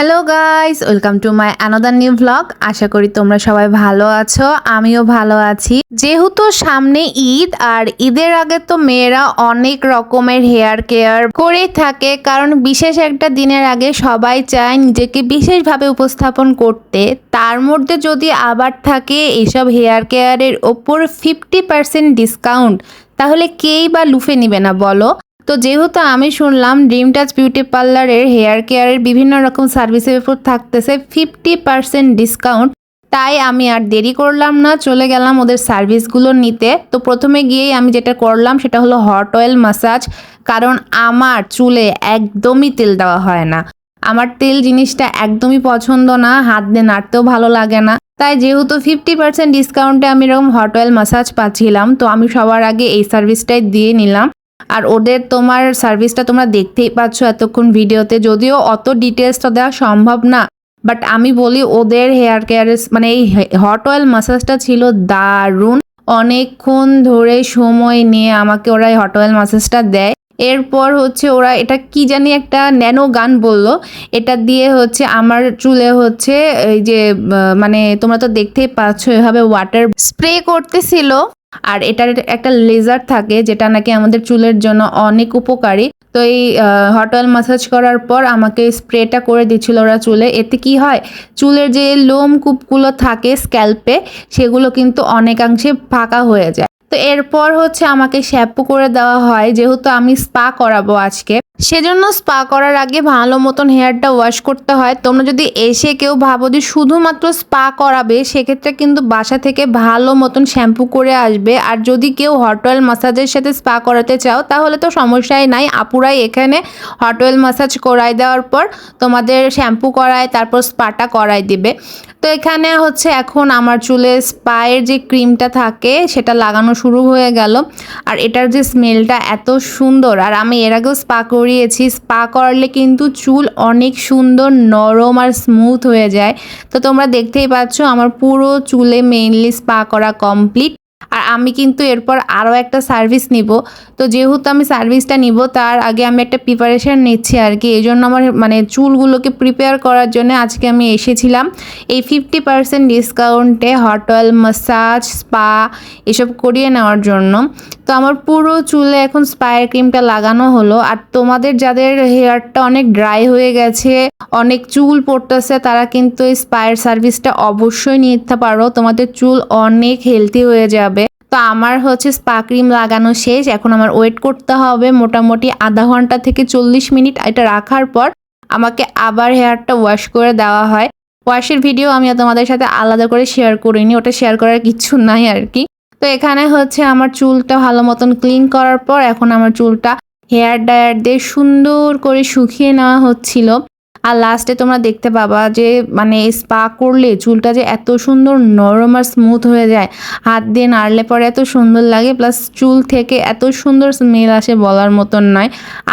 Hello guys welcome to my another new vlog আশা করি তোমরা সবাই ভালো আছো। আমিও ভালো আছি। যেহেতু সামনে ঈদ, আর ঈদের আগে তো মেয়েরা অনেক রকমের হেয়ার কেয়ার করে থাকে, কারণ বিশেষ একটা দিনের আগে সবাই চায় নিজেকে বিশেষভাবে উপস্থাপন করতে। তার মধ্যে যদি আবার থাকে এইসব হেয়ার কেয়ারের ওপর ফিফটি পার্সেন্ট ডিসকাউন্ট তাহলে কেই বা লুফে নিবে না বলো? তো যেহেতু আমি শুনলাম ড্রিম টাচ বিউটি পার্লারের হেয়ার কেয়ারের বিভিন্ন রকম সার্ভিসের উপর থাকতেছে ফিফটি পার্সেন্ট ডিসকাউন্ট তাই আমি আর দেরি করলাম না, চলে গেলাম ওদের সার্ভিসগুলো নিতে। তো প্রথমে গিয়েই আমি যেটা করলাম সেটা হলো হট অয়েল মাসাজ কারণ আমার চুলে একদমই তেল দেওয়া হয় না। আমার তেল জিনিসটা একদমই পছন্দ না, হাত দিয়ে নাড়তেও ভালো লাগে না। তাই যেহেতু ফিফটি পার্সেন্ট ডিসকাউন্টে আমি এরকম হট অয়েল মাসাজ পাচ্ছিলাম, তো আমি সবার আগে এই সার্ভিসটাই দিয়ে নিলাম। আর ওদের তোমার সার্ভিসটা তোমরা দেখতেই পাচ্ছ এতক্ষণ ভিডিওতে যদিও অত ডিটেলসটা দেওয়া সম্ভব না বাট আমি বলি ওদের হেয়ার কেয়ারের মানে এই হট অয়েল মাসাজটা ছিল দারুণ। অনেকক্ষণ ধরে সময় নিয়ে আমাকে ওরা এই হট অয়েল মাসাজটা দেয়। এরপর হচ্ছে ওরা এটা কি জানি একটা ন্যানো গান বলল। এটা দিয়ে হচ্ছে আমার চুলে হচ্ছে এই যে মানে তোমরা তো দেখতেই পাচ্ছ এভাবে ওয়াটার স্প্রে করতেছিল। আর এটার একটা লেজার থাকে যেটা নাকি আমাদের চুলের জন্য অনেক উপকারী। তো এই হট অয়েল মাসাজ করার পর আমাকে স্প্রেটা করে দিচ্ছিল ওরা চুলে। এতে কি হয়? চুলের যে লোম কূপগুলো থাকে স্ক্যাল্পে সেগুলো কিন্তু অনেকাংশে ফাঁকা হয়ে যায়। তো এরপর হচ্ছে আমাকে শ্যাম্পু করে দেওয়া হয়, যেহেতু আমি স্পা করাবো আজকে। সেজন্য স্পা করার আগে ভালো মতন হেয়ারটা ওয়াশ করতে হয়। তোমরা যদি এসে কেউ ভাবো যে শুধুমাত্র স্পা করাবে, সেক্ষেত্রে কিন্তু বাসা থেকে ভালো মতন শ্যাম্পু করে আসবে। আর যদি কেউ হট অয়েল মাসাজের সাথে স্পা করাতে চাও, তাহলে তো সমস্যাই নাই। আপুরাই এখানে হট অয়েল মাসাজ করাই দেওয়ার পর তোমাদের শ্যাম্পু করায়, তারপর স্পাটা করাই দিবে। তো এখানে হচ্ছে এখন আমার চুলে স্পায়ের যে ক্রিমটা থাকে, সেটা লাগানো শুরু হয়ে গেল। আর এটার যে স্মেলটা এত সুন্দর। আর আমি এর আগেও স্পা করিয়েছি। স্পা করলে কিন্তু চুল অনেক সুন্দর, নরম আর স্মুথ হয়ে যায়। তো তোমরা দেখতেই পাচ্ছ, আমার পুরো চুলে মেইনলি স্পা করা কমপ্লিট আর আমি কিন্তু এরপর আরও একটা সার্ভিস নিব। তো যেহেতু আমি সার্ভিসটা নিব, তার আগে আমি একটা প্রিপারেশান নিচ্ছি আর কি। এই জন্য আমার মানে চুলগুলোকে প্রিপেয়ার করার জন্য আজকে আমি এসেছিলাম। এই ফিফটি পার্সেন্ট ডিসকাউন্টে হট অয়েল মাসাজ স্পা এসব করিয়ে নেওয়ার জন্য। তো আমার পুরো চুলে এখন স্পায়ার ক্রিমটা লাগানো হলো। আর তোমাদের যাদের হেয়ারটা অনেক ড্রাই হয়ে গেছে, অনেক চুল পড়তেছে, তারা কিন্তু এই স্পায়ার সার্ভিসটা অবশ্যই নিতে পারো। তোমাদের চুল অনেক হেলদি হয়ে যাবে। তো আমার হচ্ছে স্পা ক্রিম লাগানো শেষ। এখন আমার ওয়েট করতে হবে মোটামুটি আধা ঘণ্টা থেকে চল্লিশ মিনিট এটা রাখার পর আমাকে আবার হেয়ারটা ওয়াশ করে দেওয়া হয়। ওয়াশের ভিডিও আমি তোমাদের সাথে আলাদা করে শেয়ার করিনি, ওটা শেয়ার করার কিছু নাই আর কি। তো এখানে হচ্ছে আমার চুলটা ভালো মতন ক্লিন করার পর এখন আমার চুলটা হেয়ার ড্রায়ার দিয়ে সুন্দর করে শুকিয়ে নেওয়া হচ্ছিল। আর লাস্টে তোমরা দেখতে পাবা যে মানে স্পা করলে চুলটা যে এত সুন্দর নরম আর স্মুথ হয়ে যায়, হাত দিয়ে নাড়লে পরে এত সুন্দর লাগে প্লাস চুল থেকে এত সুন্দর স্মেল আসে বলার মতন নয়।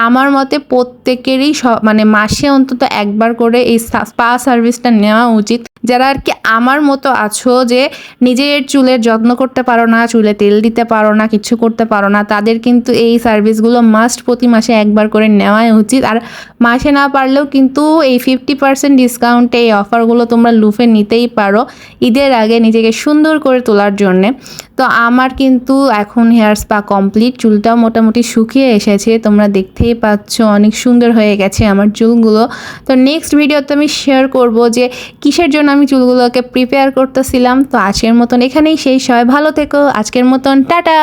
আমার মতে প্রত্যেকেরই মানে মাসে অন্তত একবার করে এই স্পা সার্ভিসটা নেওয়া উচিত। যারা আর কি আমার মতো আছো যে নিজের চুলের যত্ন করতে পারো না, চুলে তেল দিতে পারো না, কিছু করতে পারো না, তাদের কিন্তু এই সার্ভিসগুলো মাস্ট প্রতি মাসে একবার করে নেওয়াই উচিত। আর মাসে না পারলেও কিন্তু এই ফিফটি পার্সেন্ট ডিসকাউন্টে এই অফারগুলো তোমরা লুফে নিতেই পারো ঈদের আগে নিজেকে সুন্দর করে তোলার জন্যে। তো আমার কিন্তু এখন হেয়ার স্পা কমপ্লিট চুলটাও মোটামুটি শুকিয়ে এসেছে, তোমরা দেখতেই পাচ্ছ অনেক সুন্দর হয়ে গেছে আমার চুলগুলো। তো নেক্সট ভিডিওতে আমি শেয়ার করব যে কিসের জন্য আমি চুলগুলোকে প্রিপেয়ার করতেছিলাম। তো আজকের মতন এখানেই শেষ হয়। ভালো থেকো। আজকের মতন টাটা!